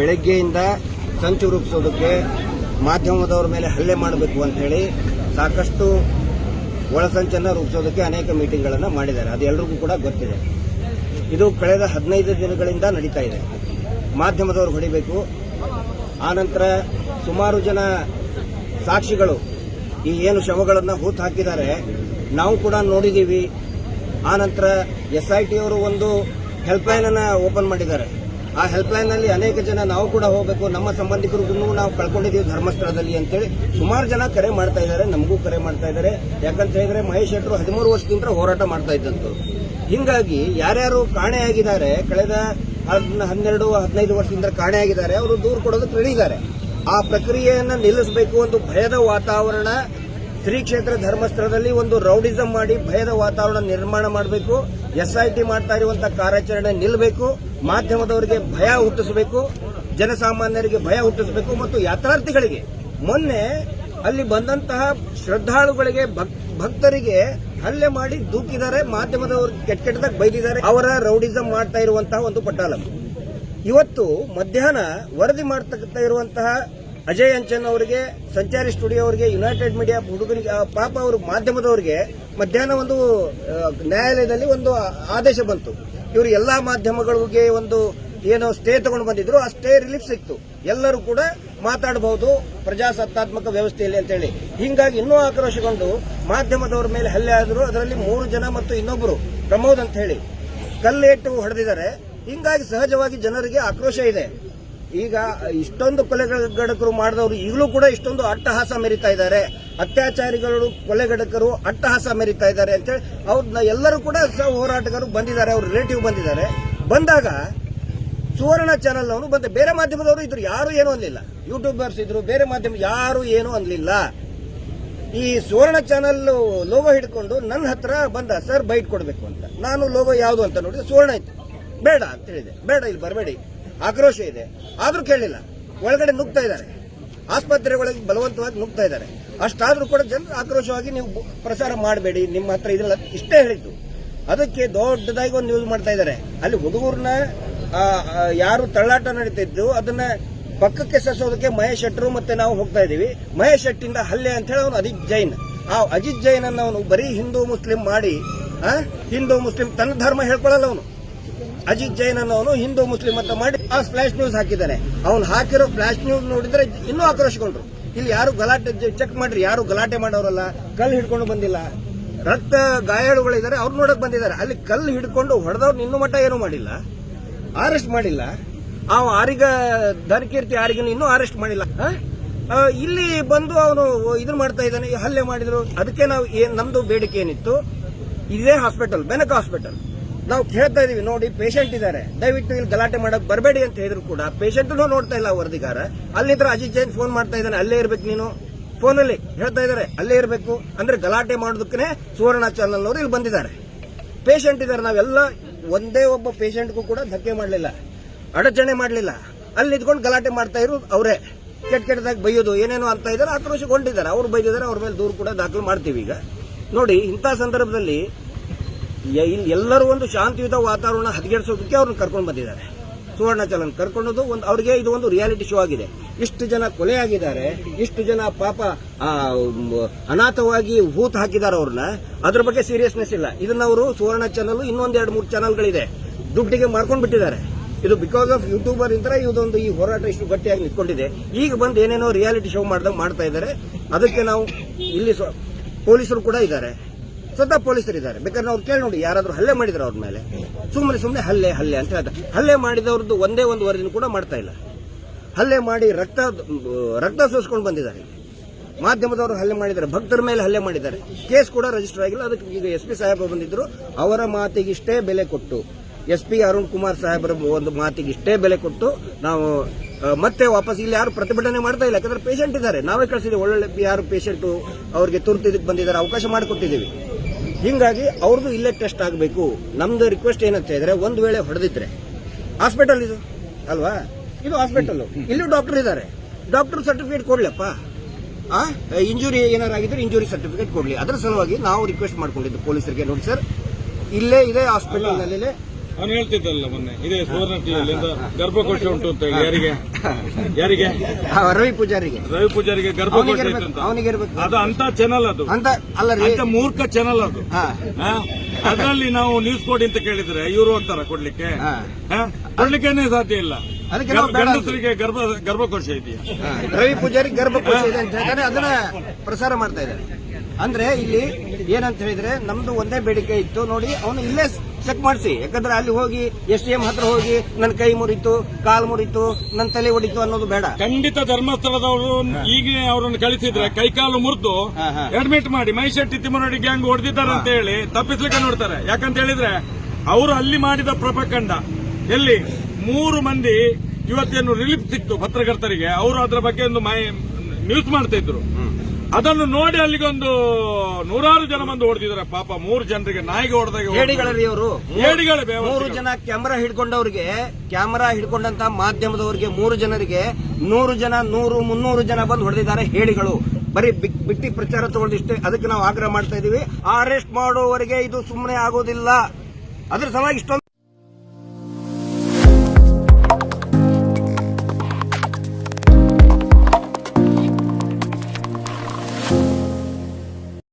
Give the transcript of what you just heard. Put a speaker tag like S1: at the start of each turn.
S1: ಬೆಳಗ್ಗೆಯಿಂದ ಸಂಚು ರೂಪಿಸೋದಕ್ಕೆ ಮಾಧ್ಯಮದವರ ಮೇಲೆ ಹಲ್ಲೆ ಮಾಡಬೇಕು ಅಂತ ಹೇಳಿ ಸಾಕಷ್ಟು ಒಳಸಂಚನ್ನ ರೂಪಿಸೋದಕ್ಕೆ ಅನೇಕ ಮೀಟಿಂಗ್ಗಳನ್ನು ಮಾಡಿದ್ದಾರೆ. ಅದು ಎಲ್ರಿಗೂ ಕೂಡ ಗೊತ್ತಿದೆ. ಇದು ಕಳೆದ ಹದಿನೈದು ದಿನಗಳಿಂದ ನಡೀತಾ ಇದೆ. ಮಾಧ್ಯಮದವರು ಹೊಡಿಬೇಕು. ಆನಂತರ ಸುಮಾರು ಜನ ಸಾಕ್ಷಿಗಳು ಈ ಏನು ಶವಗಳನ್ನು ಹೂತು ಹಾಕಿದ್ದಾರೆ, ನಾವು ಕೂಡ ನೋಡಿದ್ದೀವಿ ಆನಂತರ ಎಸ್ ಐ ಟಿ ಅವರು ಒಂದು ಹೆಲ್ಪ್ಲೈನನ್ನು ಓಪನ್ ಮಾಡಿದ್ದಾರೆ. ಆ ಹೆಲ್ಪ್ಲೈನ್ನಲ್ಲಿ ಅನೇಕ ಜನ ನಾವು ಕೂಡ ಹೋಗಬೇಕು. ನಮ್ಮ ಸಂಬಂಧಿಕರಿಗೂ ನಾವು ಕಳ್ಕೊಂಡಿದ್ದೀವಿ ಧರ್ಮಸ್ಥಳದಲ್ಲಿ ಅಂತೇಳಿ. ಸುಮಾರು ಜನ ಕರೆ ಮಾಡ್ತಾ ಇದ್ದಾರೆ, ನಮಗೂ ಕರೆ ಮಾಡ್ತಾ ಇದ್ದಾರೆ. ಯಾಕಂತ ಹೇಳಿದ್ರೆ ಮಹೇಶ್ ಶೆಟ್ಟರು ಹದಿಮೂರು ವರ್ಷದಿಂದ ಹೋರಾಟ ಮಾಡ್ತಾ ಇದ್ದಂತ ಹಿಂಗಾಗಿ ಯಾರ್ಯಾರು ಕಾಣೆಯಾಗಿದ್ದಾರೆ ಕಳೆದ ಹದ್- ಹನ್ನೆರಡು, ಹದಿನೈದು ವರ್ಷದಿಂದ ಕಾಣೆಯಾಗಿದ್ದಾರೆ ಅವರು ದೂರು ಕೊಡೋದು ರೆಡಿ ಇದ್ದಾರೆ. ಆ ಪ್ರಕ್ರಿಯೆಯನ್ನು ನಿಲ್ಲಿಸಬೇಕು ಒಂದು ಭಯದ ವಾತಾವರಣ, ಶ್ರೀ ಕ್ಷೇತ್ರ ಧರ್ಮಸ್ಥಳದಲ್ಲಿ ಒಂದು ರೌಡಿಸಂ ಮಾಡಿ ಭಯದ ವಾತಾವರಣ ನಿರ್ಮಾಣ ಮಾಡಬೇಕು ಎಸ್ಐಟಿ ಮಾಡ್ತಾ ಇರುವಂತಹ ಕಾರ್ಯಾಚರಣೆ ನಿಲ್ಲಬೇಕು ಮಾಧ್ಯಮದವರಿಗೆ ಭಯ ಹುಟ್ಟಿಸಬೇಕು, ಜನಸಾಮಾನ್ಯರಿಗೆ ಭಯ ಹುಟ್ಟಿಸಬೇಕು ಮತ್ತು ಯಾತ್ರಾರ್ಥಿಗಳಿಗೆ. ಮೊನ್ನೆ ಅಲ್ಲಿ ಬಂದಂತಹ ಶ್ರದ್ಧಾಳುಗಳಿಗೆ, ಭಕ್- ಭಕ್ತರಿಗೆ ಹಲ್ಲೆ ಮಾಡಿ ದೂಕಿದ್ದಾರೆ, ಮಾಧ್ಯಮದವರು ಕೆಟ್ಟ ಕೆಟ್ಟದಾಗ ಬೈದಿದ್ದಾರೆ. ಅವರ ರೌಡಿಸಂ ಮಾಡ್ತಾ ಇರುವಂತಹ ಒಂದು ಪಟ್ಟಾಲಂ ಇವತ್ತು ಮಧ್ಯಾಹ್ನ ವರದಿ ಮಾಡ್ತಾ ಇರುವಂತಹ ಅಜಯ್ ಅಂಚನ್ ಅವರಿಗೆ, ಸಂಚಾರಿ ಸ್ಟುಡಿಯೋ ಅವರಿಗೆ ಯುನೈಟೆಡ್ ಮೀಡಿಯಾ ಹುಡುಗನಿಗೆ ಪಾಪ ಅವರು ಮಾಧ್ಯಮದವರಿಗೆ ಮಧ್ಯಾಹ್ನ ಒಂದು ನ್ಯಾಯಾಲಯದಲ್ಲಿ ಒಂದು ಆದೇಶ ಬಂತು. ಇವರು ಎಲ್ಲಾ ಮಾಧ್ಯಮಗಳಿಗೆ ಒಂದು ಏನು ಸ್ಟೇ ತಗೊಂಡು ಬಂದಿದ್ರು, ಆ ಸ್ಟೇ ರಿಲೀಫ್ ಸಿಕ್ತು. ಎಲ್ಲರೂ ಕೂಡ ಮಾತಾಡಬಹುದು ಪ್ರಜಾಸತ್ತಾತ್ಮಕ ವ್ಯವಸ್ಥೆಯಲ್ಲಿ ಅಂತೇಳಿ. ಹಿಂಗಾಗಿ ಇನ್ನೂ ಆಕ್ರೋಶಗೊಂಡು ಮಾಧ್ಯಮದವರ ಮೇಲೆ ಹಲ್ಲೆ ಆದರೂ ಅದರಲ್ಲಿ ಮೂರು ಜನ ಮತ್ತು ಇನ್ನೊಬ್ಬರು ಪ್ರಮೋದ್ ಅಂತ ಹೇಳಿ ಕಲ್ಲೇಟು ಹೊಡೆದಿದ್ದಾರೆ. ಹಿಂಗಾಗಿ ಸಹಜವಾಗಿ ಜನರಿಗೆ ಆಕ್ರೋಶ ಇದೆ. ಈಗ ಇಷ್ಟೊಂದು ಕೊಲೆಗಳ ಕೊಲೆಗಡಕರು ಮಾಡಿದವರು ಈಗಲೂ ಕೂಡ ಇಷ್ಟೊಂದು ಅಟ್ಟಹಾಸ ಮೆರಿತಾ ಇದ್ದಾರೆ. ಅತ್ಯಾಚಾರಿಗಳು ಕೊಲೆಗಡಕರು ಅಟ್ಟಹಾಸ ಮೆರಿತಾ ಇದ್ದಾರೆ ಅಂತೇಳಿ ಅವ್ರನ್ನ ಎಲ್ಲರೂ ಕೂಡ ಹೋರಾಟಗಾರರು ಬಂದಿದ್ದಾರೆ, ಅವ್ರ ರಿಲೇಟಿವ್ ಬಂದಿದ್ದಾರೆ. ಬಂದಾಗ ಸುವರ್ಣ ಚಾನೆಲ್ ಅವರು ಬಂದ, ಬೇರೆ ಮಾಧ್ಯಮದವರು ಇದ್ರು, ಯಾರು ಏನು ಅನ್ಲಿಲ್ಲ. ಯೂಟ್ಯೂಬರ್ಸ್ ಇದ್ರು, ಬೇರೆ ಮಾಧ್ಯಮ ಯಾರು ಏನು ಅನ್ಲಿಲ್ಲ. ಈ ಸುವರ್ಣ ಚಾನೆಲ್ ಲೋಗೋ ಹಿಡ್ಕೊಂಡು ನನ್ನ ಹತ್ರ ಬಂದ, ಸರ್ ಬೈಟ್ ಕೊಡಬೇಕು ಅಂತ. ನಾನು ಲೋಗೋ ಯಾವುದು ಅಂತ ನೋಡಿದ್ರೆ ಸುವರ್ಣ ಇತ್ತು. ಬೇಡ ಅಂತ ಹೇಳಿದೆ. ಬೇಡ, ಇಲ್ಲಿ ಬರಬೇಡಿ. ಆಕ್ರೋಶ ಇದೆ. ಆದ್ರೂ ಕೇಳಿಲ್ಲ. ಒಳಗಡೆ ನುಗ್ತಾ ಇದ್ದಾರೆ. ಆಸ್ಪತ್ರೆಗಳಿಗೆ ಬಲವಂತವಾಗಿ ನುಗ್ತಾ ಇದ್ದಾರೆ. ಅಷ್ಟಾದ್ರೂ ಕೂಡ ಜನರು ಆಕ್ರೋಶವಾಗಿ ನೀವು ಪ್ರಸಾರ ಮಾಡಬೇಡಿ, ನಿಮ್ಮ ಹತ್ರ ಇದಿಲ್ಲ ಇಷ್ಟೇ ಹೇಳಿದ್ದು. ಅದಕ್ಕೆ ದೊಡ್ಡದಾಗಿ ಒಂದು ನ್ಯೂಸ್ ಮಾಡ್ತಾ ಇದ್ದಾರೆ. ಅಲ್ಲಿ ಹುಡುಗರನ್ನ ಯಾರು ತಳ್ಳಾಟ ನಡೀತಿದ್ದು ಅದನ್ನ ಪಕ್ಕಕ್ಕೆ ಸಸೋದಕ್ಕೆ ಮಹೇಶ್ ಶೆಟ್ಟರು ಮತ್ತೆ ನಾವು ಹೋಗ್ತಾ ಇದೀವಿ ಮಹೇಶ್ ಶೆಟ್ಟಿಂದ ಹಲ್ಲೆ ಅಂತ ಹೇಳಿ ಅವನು ಅಜಿತ್ ಜೈನ್. ಆ ಅಜಿತ್ ಜೈನ್ ಅನ್ನ ಅವನು ಬರೀ ಹಿಂದೂ ಮುಸ್ಲಿಂ ಮಾಡಿ ಹಿಂದೂ ಮುಸ್ಲಿಂ ತನ್ನ ಧರ್ಮ ಹೇಳ್ಕೊಳ್ಳಲ್ಲ ಅವನು. ಅಜಿತ್ ಜೈನ್ ಅನ್ನೋನು ಹಿಂದೂ ಮುಸ್ಲಿಂ ಅಂತ ಮಾಡಿ ಆ ಫ್ಲಾಶ್ ನ್ಯೂಸ್ ಹಾಕಿದ್ದಾನೆ ಅವ್ನು ಹಾಕಿರೋ ಫ್ಲಾಶ್ ನ್ಯೂಸ್ ನೋಡಿದ್ರೆ ಇನ್ನೂ ಆಕ್ರೋಶಗೊಂಡ್ರು. ಇಲ್ಲಿ ಯಾರು ಗಲಾಟೆ ಚೆಕ್ ಮಾಡ್ರಿ, ಯಾರು ಗಲಾಟೆ ಮಾಡೋರಲ್ಲ, ಕಲ್ಲು ಹಿಡ್ಕೊಂಡು ಬಂದಿಲ್ಲ. ರಕ್ತ ಗಾಯಾಳುಗಳಿದ್ದಾರೆ ಅವ್ರು ನೋಡಕ್ ಬಂದಿದ್ದಾರೆ. ಅಲ್ಲಿ ಕಲ್ಲು ಹಿಡ್ಕೊಂಡು ಹೊಡೆದವ್ರು ಇನ್ನೂ ಮಟ್ಟ ಏನು ಮಾಡಿಲ್ಲ. ಅರೆಸ್ಟ್ ಮಾಡಿಲ್ಲ. ಆ ಆರಿಗ, ಧನಕೀರ್ತಿ ಆರಿಗನ ಇನ್ನೂ ಅರೆಸ್ಟ್ ಮಾಡಿಲ್ಲ. ಇಲ್ಲಿ ಬಂದು ಅವನು ಇದನ್ನ ಮಾಡ್ತಾ ಇದ್ದಾನೆ ಹಲ್ಲೆ ಮಾಡಿದ್ರು. ಅದಕ್ಕೆ ನಾವು ನಮ್ದು ಬೇಡಿಕೆ ಏನಿತ್ತು? ಇದೇ ಹಾಸ್ಪಿಟಲ್ ಬೆನಕ ಹಾಸ್ಪಿಟಲ್ ನಾವು ಕೇಳ್ತಾ ಇದೀವಿ, ನೋಡಿ ಪೇಷಂಟ್ ಇದ್ದಾರೆ. ದಯವಿಟ್ಟು ಇಲ್ಲಿ ಗಲಾಟೆ ಮಾಡಕ್ ಬರಬೇಡಿ ಅಂತ ಹೇಳಿದ್ರು ಕೂಡ ಪೇಷಂಟ್ ನೋಡ್ತಾ ಇಲ್ಲ ವರದಿಗಾರ. ಅಲ್ಲಿದ್ರ ಅಜಿತ್ ಜೈನ್ ಫೋನ್ ಮಾಡ್ತಾ ಇದ್ದಾನೆ, ಅಲ್ಲೇ ಇರ್ಬೇಕು ನೀನು. ಫೋನಲ್ಲಿ ಹೇಳ್ತಾ ಇದ್ದಾರೆ, ಅಲ್ಲೇ ಇರಬೇಕು. ಅಂದ್ರೆ ಗಲಾಟೆ ಮಾಡೋದಕ್ಕೆ ಸುವರ್ಣ ಚಾನಲ್ ಅವರು ಇಲ್ಲಿ ಬಂದಿದ್ದಾರೆ. ಪೇಷಂಟ್ ಇದ್ದಾರೆ, ನಾವೆಲ್ಲ ಒಂದೇ ಒಬ್ಬ ಪೇಷಂಟ್ಗೂ ಕೂಡ ಧಕ್ಕೆ ಮಾಡಲಿಲ್ಲ. ಅಡಚಣೆ ಮಾಡಲಿಲ್ಲ. ಅಲ್ಲಿ ನಿಂತ್ಕೊಂಡು ಗಲಾಟೆ ಮಾಡ್ತಾ ಇರೋದು ಅವರೇ. ಕೆಟ್ಟ ಕೆಟ್ಟದಾಗಿ ಬೈಯೋದು, ಏನೇನೋ ಅಂತ ಇದ್ದಾರೆ, ಆಕ್ರೋಶಗೊಂಡಿದ್ದಾರೆ. ಅವ್ರು ಬೈದಿದ್ದಾರೆ, ಅವ್ರ ಮೇಲೆ ದೂರು ಕೂಡ ದಾಖಲು ಮಾಡ್ತೀವಿ ಈಗ. ನೋಡಿ, ಇಂಥ ಸಂದರ್ಭದಲ್ಲಿ ಎಲ್ಲರೂ ಒಂದು ಶಾಂತಿಯುತ ವಾತಾವರಣ ಹದಗೆಡಿಸೋದಕ್ಕೆ ಅವ್ರನ್ನ ಕರ್ಕೊಂಡು ಬಂದಿದ್ದಾರೆ. ಸುವರ್ಣ ಚಲನ್ ಕರ್ಕೊಂಡೋದು ಒಂದು ಅವ್ರಿಗೆ ಇದು ಒಂದು ರಿಯಾಲಿಟಿ ಶೋ ಆಗಿದೆ. ಇಷ್ಟು ಜನ ಕೊಲೆ ಆಗಿದ್ದಾರೆ ಇಷ್ಟು ಜನ ಪಾಪ ಅನಾಥವಾಗಿ ಹೂತ್ ಹಾಕಿದ್ದಾರೆ ಅವ್ರನ್ನ. ಅದ್ರ ಬಗ್ಗೆ ಸೀರಿಯಸ್ನೆಸ್ ಇಲ್ಲ. ಇದನ್ನ ಅವರು ಸುವರ್ಣ ಚಾನಲ್ ಇನ್ನೊಂದು ಎರಡು ಮೂರು ಚಾನಲ್ಗಳಿದೆ ದುಡ್ಡಿಗೆ ಮಾರ್ಕೊಂಡು ಬಿಟ್ಟಿದ್ದಾರೆ. ಇದು ಬಿಕಾಸ್ ಆಫ್ ಯೂಟ್ಯೂಬರ್ ಇಂದ ಇದೊಂದು ಈ ಹೋರಾಟ ಇಷ್ಟು ಗಟ್ಟಿಯಾಗಿ ನಿಂತ್ಕೊಂಡಿದೆ. ಈಗ ಬಂದು ಏನೇನೋ ರಿಯಾಲಿಟಿ ಶೋ ಮಾಡ್ದಂಗೆ ಮಾಡ್ತಾ ಇದ್ದಾರೆ. ಅದಕ್ಕೆ ನಾವು ಇಲ್ಲಿ ಪೊಲೀಸರು ಕೂಡ ಇದ್ದಾರೆ. ಸ್ವತಃ ಪೊಲೀಸರು ಇದ್ದಾರೆ ಬೇಕಾದ್ರೆ ಅವ್ರು ಕೇಳಿ ನೋಡಿ, ಯಾರಾದ್ರೂ ಹಲ್ಲೆ ಮಾಡಿದ್ರು ಅವ್ರ ಮೇಲೆ. ಸುಮ್ಮನೆ ಸುಮ್ಮನೆ ಹಲ್ಲೆ ಹಲ್ಲೆ ಅಂತ ಹೇಳ್ತಾರೆ. ಹಲ್ಲೆ ಮಾಡಿದವ್ರದ್ದು ಒಂದೇ ಒಂದು ವರದಿನೂ ಕೂಡ ಮಾಡ್ತಾ ಇಲ್ಲ. ಹಲ್ಲೆ ಮಾಡಿ ರಕ್ತ ರಕ್ತ ಸೋಸ್ಕೊಂಡು ಬಂದಿದ್ದಾರೆ. ಮಾಧ್ಯಮದವರು ಹಲ್ಲೆ ಮಾಡಿದ್ದಾರೆ, ಭಕ್ತರ ಮೇಲೆ ಹಲ್ಲೆ ಮಾಡಿದ್ದಾರೆ. ಕೇಸ್ ಕೂಡ ರಿಜಿಸ್ಟರ್ ಆಗಿಲ್ಲ. ಅದಕ್ಕೆ ಈಗ ಎಸ್ ಪಿ ಸಾಹೇಬರು ಬಂದಿದ್ರು. ಅವರ ಮಾತಿಗಿಷ್ಟೇ ಬೆಲೆ ಕೊಟ್ಟು, ಎಸ್ ಪಿ ಅರುಣ್ ಕುಮಾರ್ ಸಾಹೇಬರ ಒಂದು ಮಾತಿಗಿಷ್ಟೇ ಬೆಲೆ ಕೊಟ್ಟು ನಾವು ಮತ್ತೆ ವಾಪಸ್ ಇಲ್ಲಿ ಯಾರು ಪ್ರತಿಭಟನೆ ಮಾಡ್ತಾ ಇಲ್ಲ. ಯಾಕಂದ್ರೆ ಪೇಷಂಟ್ ಇದ್ದಾರೆ. ನಾವೇ ಕಳಿಸಿದ್ವಿ ಒಳ್ಳೊಳ್ಳೆ ಯಾರು ಪೇಷಂಟು ಅವ್ರಿಗೆ ತುರ್ತು ಇದಕ್ಕೆ ಬಂದಿದ್ದಾರೆ. ಅವಕಾಶ ಮಾಡಿಕೊಟ್ಟಿದ್ದೀವಿ. ಹಿಂಗಾಗಿ ಅವ್ರದ್ದು ಇಲ್ಲೇ ಟೆಸ್ಟ್ ಆಗಬೇಕು. ನಮ್ದು ರಿಕ್ವೆಸ್ಟ್ ಏನಂತ ಹೇಳಿದ್ರೆ ಒಂದು ವೇಳೆ ಹೊಡೆದಿದ್ರೆ. ಹಾಸ್ಪಿಟಲ್ ಇದು, ಅಲ್ವಾ? ಇದು ಹಾಸ್ಪಿಟಲ್ ಇಲ್ಲೂ ಡಾಕ್ಟರ್ ಇದ್ದಾರೆ. ಡಾಕ್ಟರ್ ಸರ್ಟಿಫಿಕೇಟ್ ಕೊಡ್ಲಪ್ಪ. ಆ ಇಂಜುರಿ ಏನಾರು ಆಗಿದ್ರೆ ಇಂಜುರಿ ಸರ್ಟಿಫಿಕೇಟ್ ಕೊಡ್ಲಿ. ಅದರ ಸಲುವಾಗಿ ನಾವು ರಿಕ್ವೆಸ್ಟ್ ಮಾಡ್ಕೊಂಡಿದ್ದು ಪೊಲೀಸರಿಗೆ ನೋಡಿ ಸರ್ ಇಲ್ಲೇ ಇದೆ ಹಾಸ್ಪಿಟಲ್
S2: ಅವನು ಹೇಳ್ತಿದ್ದಲ್ಲ ಮೊನ್ನೆ ಇದೇ ಸುವರ್ಣ ಟಿವಿಯಲ್ಲಿಂದ ಗರ್ಭಕೋಶ ಉಂಟು ಅಂತ ಹೇಳಿ ಯಾರಿಗೆ? ಯಾರಿಗೆ?
S1: ರವಿ ಪೂಜಾರಿಗೆ.
S2: ರವಿ ಪೂಜಾರಿಗೆ ಗರ್ಭಕೋಶ
S1: ಅವನಿಗೆ
S2: ಅದು ಅಂತ ಚಾನಲ್ ಅದು.
S1: ಅಂತ ಅಲ್ಲ ರೀ.
S2: ಅಂತ ಮೂರ್ಖ ಚಾನಲ್ ಅದು.
S1: ಹಾ.
S2: ಅದರಲ್ಲಿ ನಾವು ನ್ಯೂಸ್ ಕೊಡಿ ಅಂತ ಕೇಳಿದ್ರೆ ಇವರು ಅಂತಾರ ಕೊಡ್ಲಿಕ್ಕೆ? ಕೊಡ್ಲಿಕ್ಕೇನೆ ಸಾಧ್ಯ ಇಲ್ಲ. ಗಂಡಸರಿಗೆ ಗರ್ಭ ಗರ್ಭಕೋಶ ಇದೆಯಾ?
S1: ರವಿ ಪೂಜಾರಿ ಗರ್ಭಕೋಶ ಇದೆ ಅಂತ ಹೇಳ್ತಾರೆ ಅದನ್ನ ಪ್ರಸಾರ ಮಾಡ್ತಾ ಇದ್ದಾರೆ. ಅಂದ್ರೆ ಇಲ್ಲಿ ಏನಂತ ಹೇಳಿದ್ರೆ ನಮ್ದು ಒಂದೇ ಬೇಡಿಕೆ ಇತ್ತು. ನೋಡಿ ಅವನು ಇಲ್ಲೇ ಚೆಕ್ ಮಾಡಿಸಿ. ಯಾಕಂದ್ರೆ ಅಲ್ಲಿ ಹೋಗಿ ಎಸ್ ಡಿ ಎಂ ಹತ್ರ ಹೋಗಿ ನನ್ನ ಕೈ ಮುರಿತು ಕಾಲ್ ಮುರಿತು ನನ್ನ ತಲೆ ಹೊಡಿತು ಅನ್ನೋದು ಬೇಡ.
S2: ಖಂಡಿತ ಧರ್ಮಸ್ಥಳದವರು ಈಗ ಅವರನ್ನು ಕಳಿಸಿದ್ರೆ ಕೈಕಾಲು ಮುರಿದು
S1: ಹಾ, ಹಾ.
S2: ಅಡ್ಮಿಟ್ ಮಾಡಿ. ಮೈಶೆಟ್ಟಿ ತಿಮ್ಮನಡಿ ಗ್ಯಾಂಗ್ ಹೊಡೆದಿದ್ದಾರೆ ಅಂತ ಹೇಳಿ ತಪ್ಪಿಸ್ಲಿಕ್ಕೆ ನೋಡ್ತಾರೆ. ಯಾಕಂತ ಹೇಳಿದ್ರೆ ಅವರು ಅಲ್ಲಿ ಮಾಡಿದ ಪ್ರಪಕಂಡ ಎಲ್ಲಿ? ಮೂರು ಮಂದಿ ಇವತ್ತೇನು ರಿಲೀಫ್ ಸಿಕ್ತು ಪತ್ರಕರ್ತರಿಗೆ ಅವರು ಅದರ ಬಗ್ಗೆ ಒಂದು ನ್ಯೂಸ್ ಮಾಡ್ತಾ ಇದ್ರು. ಅದನ್ನು ನೋಡಿ ಅಲ್ಲಿಗೊಂದು ನೂರಾರು ಜನ ಬಂದು ಹೊಡೆದಿದ್ದಾರೆ ಪಾಪ ಮೂರು ಜನರಿಗೆ ನಾಯಿಗೆ ಹೊಡೆದಾಗ
S1: ಅವರು ಮೂರು ಜನ ಕ್ಯಾಮರಾ ಹಿಡ್ಕೊಂಡವ್ರಿಗೆ ಕ್ಯಾಮರಾ ಹಿಡ್ಕೊಂಡಂತ ಮಾಧ್ಯಮದವರಿಗೆ ಮೂರು ಜನರಿಗೆ ನೂರು ಜನ ನೂರು ಮುನ್ನೂರು ಜನ ಬಂದು ಹೊಡೆದಿದ್ದಾರೆ ಹೇಳಿಗಳು ಬರೀ ಬಿಟ್ಟಿ ಪ್ರಚಾರ ತಗೊಂಡಿಷ್ಟೇ ಅದಕ್ಕೆ ನಾವು ಆಗ್ರಹ ಮಾಡ್ತಾ ಇದೀವಿ. ಅರೆಸ್ಟ್ ಮಾಡುವವರಿಗೆ ಇದು ಸುಮ್ಮನೆ ಆಗೋದಿಲ್ಲ. ಅದ್ರ ಸಲುವಾಗಿ ಇಷ್ಟೊಂದು